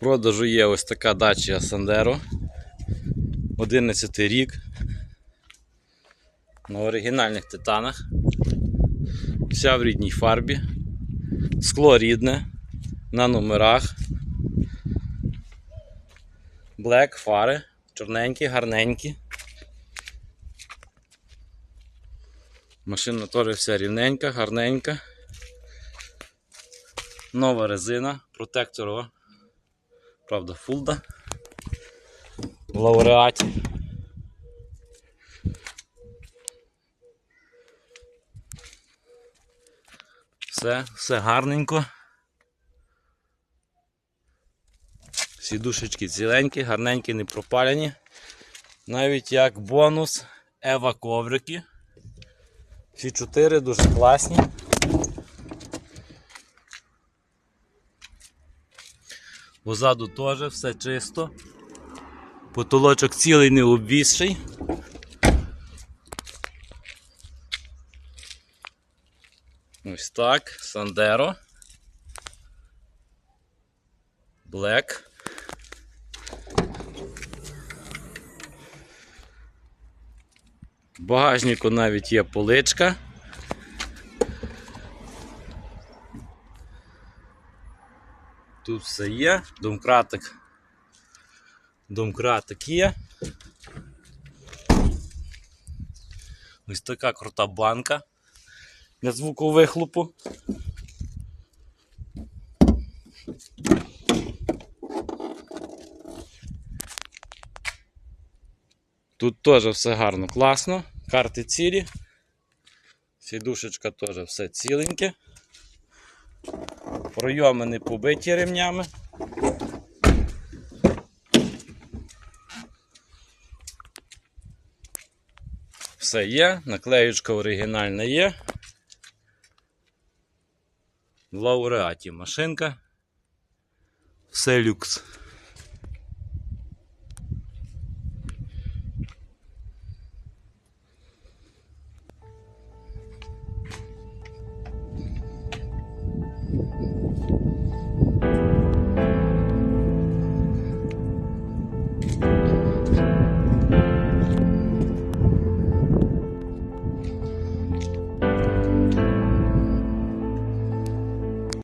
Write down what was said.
продажу є ось така дача Sandero. 11 рік. На оригінальних титанах. Вся в рідній фарбі. Скло рідне. На номерах. Блек, фари. Чорненькі, гарненькі. Машина теж вся рівненька, гарненька. Нова резина, протекторова. Правда, фулда. В лауреаті. Все, все гарненько. Сідушечки ціленькі, гарненькі, не пропалені. Навіть як бонус Ева коврики. Всі чотири дуже класні. Позаду теж все чисто. Потолочок цілий не обвісший. Ось так, Сандеро. В багажнику навіть є поличка. Тут все є, домкратик. Домкратик є. Ось така крута банка для звуковихлопу. Тут теж все гарно, класно. Карти цілі. Сідушечка теж все ціленьке. Пройоми не побиті ремнями. Все є, наклеючка оригінальна є. В лауреаті машинка. Все люкс. そうです。